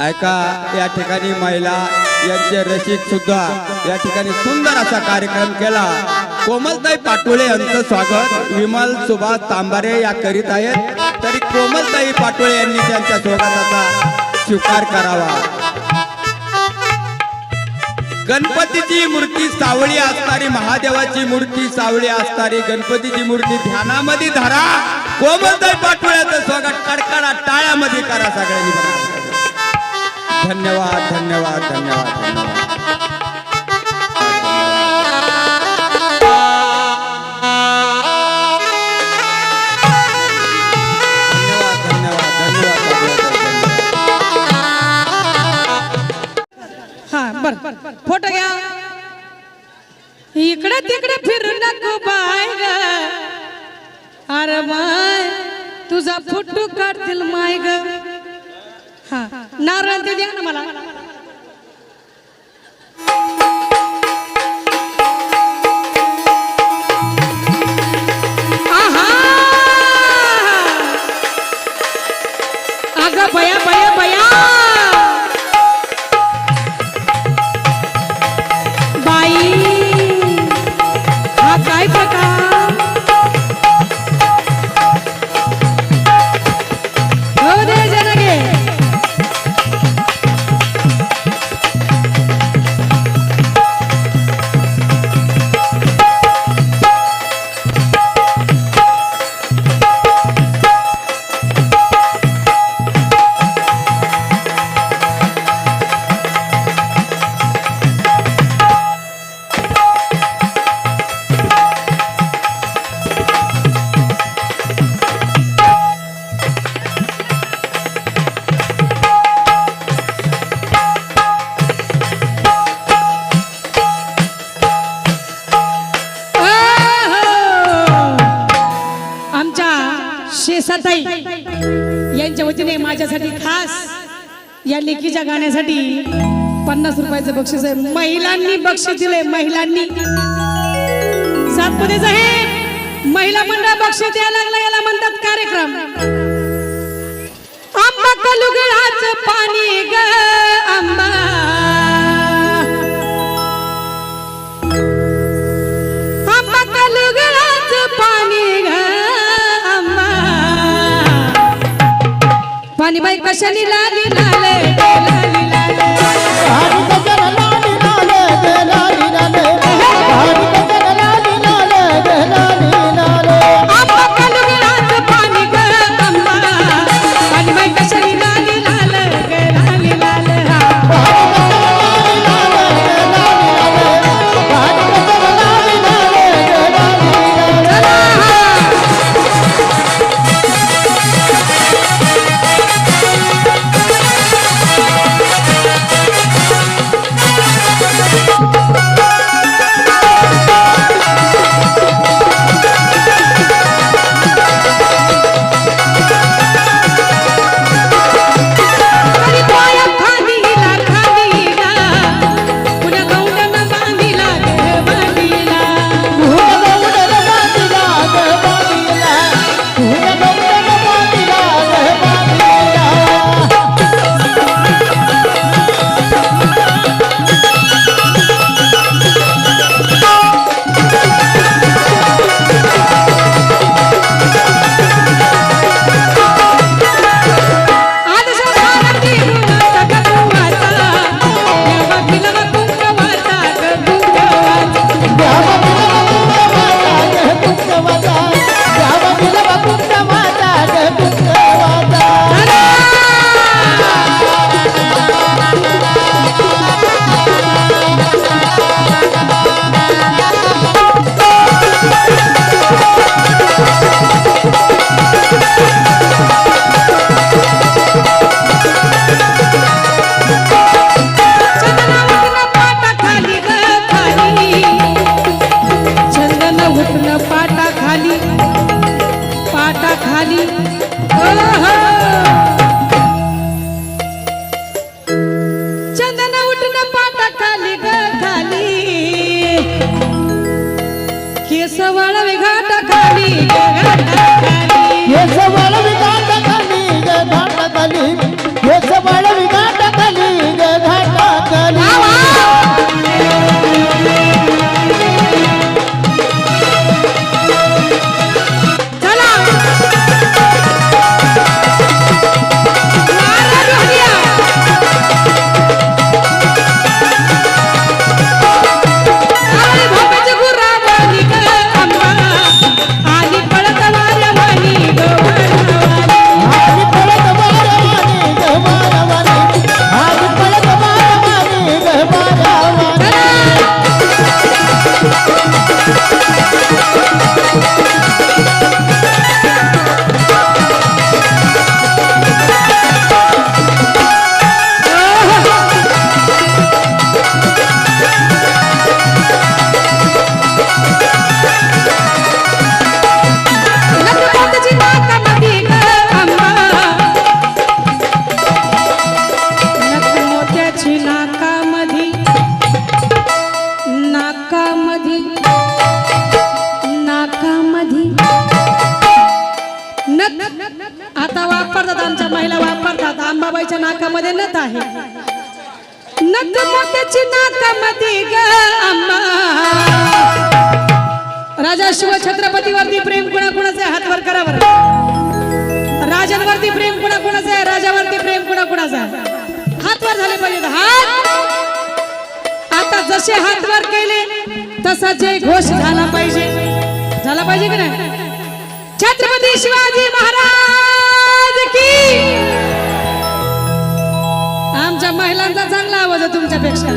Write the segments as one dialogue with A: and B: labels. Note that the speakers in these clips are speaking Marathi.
A: ऐका या ठिकाणी महिला यांचे रसिक सुद्धा या ठिकाणी सुंदर असा कार्यक्रम केला. कोमलताई पाटोळे यांचं स्वागत. विमल सुभाष तांबारे या करीत आहेत. तरी कोमलताई पाटोळे यांनी त्यांच्या स्वागताचा स्वीकार करावा. गणपतीची मूर्ती सावळी असणारी महादेवाची मूर्ती सावळी असणारी गणपतीची मूर्ती ध्यानामध्ये धरा. कोमलताई पाटोळ्याचं स्वागत कडकडा टाळ्यामध्ये करा सगळ्यांनी. बघा. धन्यवाद धन्यवाद धन्यवाद धन्यवाद
B: फोटो घ्या. इकडे तिकडे फिरू नको बाहेर अरे माय तुझा फुटू काढतील माय ग. हा. नारळ ते द्या ना मला. वतीने माझ्यासाठी खास या लेखीच्या गाण्यासाठी पन्नास रुपयाचं बक्षीस आहे. महिलांनी बक्षीस दिले महिलांनी. सातमध्येच आहे महिला मंडळ बक्षीस द्यायला लागलं याला म्हणतात कार्यक्रम. आंबा कलुगळाचं कशाने
C: आता वापरतात आमच्या महिला वापरतात.
B: आंबाबाईच्या नाकामध्ये नथ आहे. नथ मोत्याची नाकामध्ये ग आंबा. राजा शिव छत्रपतीवरती प्रेम कुणाकुणाचे हातवर करा करावर राजांवरती प्रेम कुणाकुणाचे आहे? राजावरती प्रेम कुणाकुणाचं आहे? हातवर झाले पाहिजेत. हात! आता जसे हात वर केले तसा जय घोष झाला पाहिजे. झाला पाहिजे की नाही? छत्रपती शिवाजी महाराज की! आमच्या महिलांचा चांगला आवाज आहे तुमच्यापेक्षा.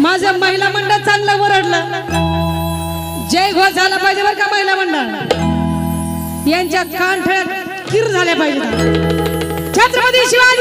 B: माझं महिला मंडळ चांगलं ओरडलं. जय घोष झाला पाहिजे बरं का महिला मंडळ? यांच्या कानठळ्यात किर झाल्या पाहिजे छत्रपती शिवाजी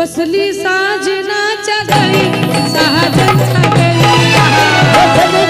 B: बसली साजनाच्या गळी साजन गळी